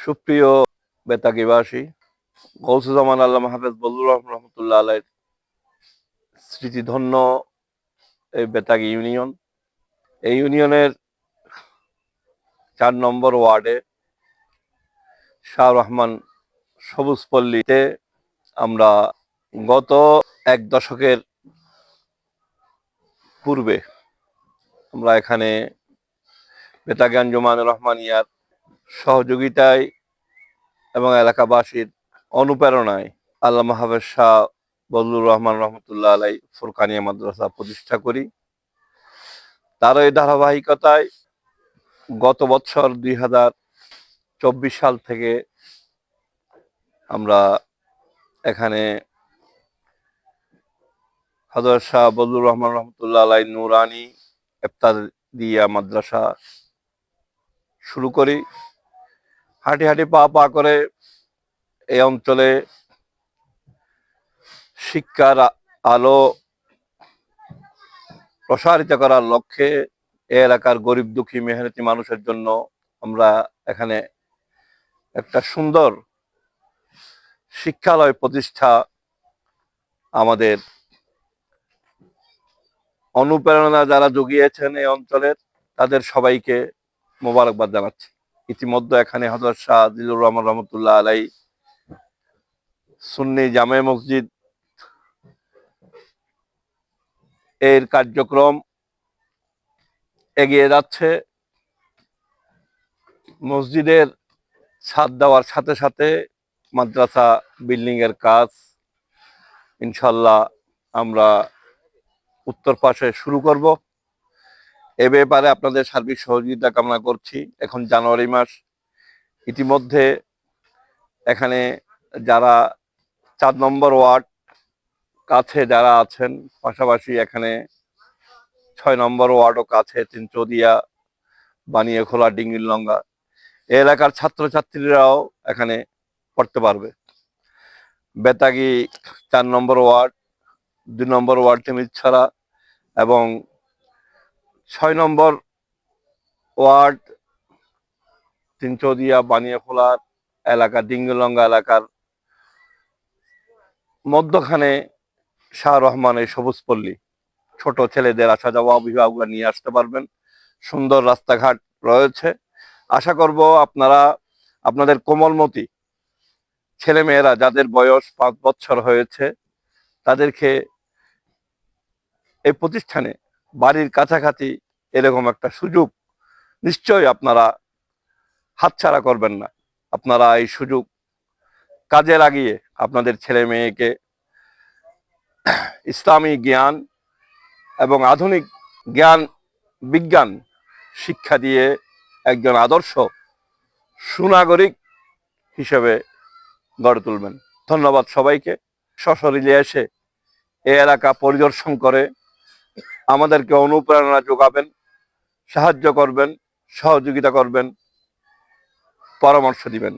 সুপ্রিয় বেতাকিবাসী গৌসুজামান আল্লাহ হাফেজ বল্লুর রহমান রহমতুল্লাহ আলাইয়ের স্মৃতিধন্য এই বেতাগি ইউনিয়ন। এই ইউনিয়নের চার নম্বর ওয়ার্ডে শাহ রহমান সবুজ পল্লীতে আমরা গত এক দশকের পূর্বে আমরা এখানে বেতাগি আঞ্জুমান রহমানিয়ার সহযোগিতায় এবং এলাকাবাসীর অনুপ্রেরণায় আল্লাহ হাফেজ শাহ বদলুর রহমান রহমতুল্লাহ আলাই ফুরকানিয়া মাদ্রাসা প্রতিষ্ঠা করি। তার এই ধারাবাহিকতায় গত বছর দুই হাজার চব্বিশ সাল থেকে আমরা এখানে হজরত শাহ বদলুর রহমান রহমতুল্লাহ আলাই নুরানি ইফতার দিয়া মাদ্রাসা শুরু করি। হাঁটি হাঁটি পা পা করে এই অঞ্চলে শিক্ষার আলো প্রসারিত করার লক্ষ্যে এ এলাকার গরিব দুঃখী মেহনতি মানুষের জন্য আমরা এখানে একটা সুন্দর শিক্ষালয় প্রতিষ্ঠা আমাদের অনুপ্রেরণা যারা জুগিয়েছেন এই অঞ্চলের, তাদের সবাইকে মোবারকবাদ জানাচ্ছি। ইতিমধ্যে এখানে হজরত শাহ দিলুর রহমান রহমতুল্লাহ আলাই সুন্নি জামে মসজিদ এর কার্যক্রম এগিয়ে যাচ্ছে। মসজিদের ছাদ দেওয়ার সাথে সাথে মাদ্রাসা বিল্ডিং এর কাজ ইনশাল্লাহ আমরা উত্তর পাশে শুরু করব। এ ব্যাপারে আপনাদের সার্বিক সহযোগিতা কামনা করছি। এখন জানুয়ারি মাস, ইতিমধ্যে এখানে যারা চার নম্বর ওয়ার্ড কাছে যারা আছেন, পাশাপাশি এখানে ছয় নম্বর ওয়ার্ডও কাছে, তিনচদিয়া ডিঙ্গির লঙ্গা এ এলাকার ছাত্রছাত্রীরাও এখানে পড়তে পারবে। বেতাগি চার নম্বর ওয়ার্ড, দুই নম্বর ওয়ার্ড টেমিছাড়া এবং ছয় নম্বর ওয়ার্ড, তিনচদিয়া বানিয়াখোলার এলাকা, ডিঙ্গলঙ্গা এলাকার মধ্যখানে শাহ রহমানের সবুজ পল্লী। ছোট ছেলেদের আসা যাওয়া অভিভাবকরা নিয়ে আসতে পারবেন। সুন্দর রাস্তাঘাট রয়েছে। আশা করব আপনারা, আপনাদের কোমলমতি ছেলেমেয়েরা যাদের বয়স পাঁচ বছর হয়েছে, তাদেরকে এই প্রতিষ্ঠানে বাড়ির কাছাকাছি এরকম একটা সুযোগ নিশ্চয়ই আপনারা হাতছাড়া করবেন না। আপনারা এই সুযোগ কাজে লাগিয়ে আপনাদের ছেলে মেয়েকে ইসলামী জ্ঞান এবং আধুনিক জ্ঞান বিজ্ঞান শিক্ষা দিয়ে একজন আদর্শ সুনাগরিক হিসেবে গড়ে তুলবেন। ধন্যবাদ সবাইকে। সশরীরে এসে এ এলাকা পরিদর্শন করে আমাদেরকে অনুপ্রেরণা যোগাবেন সাহায্য করবেন সহযোগিতা করবেন পরামর্শ দিবেন।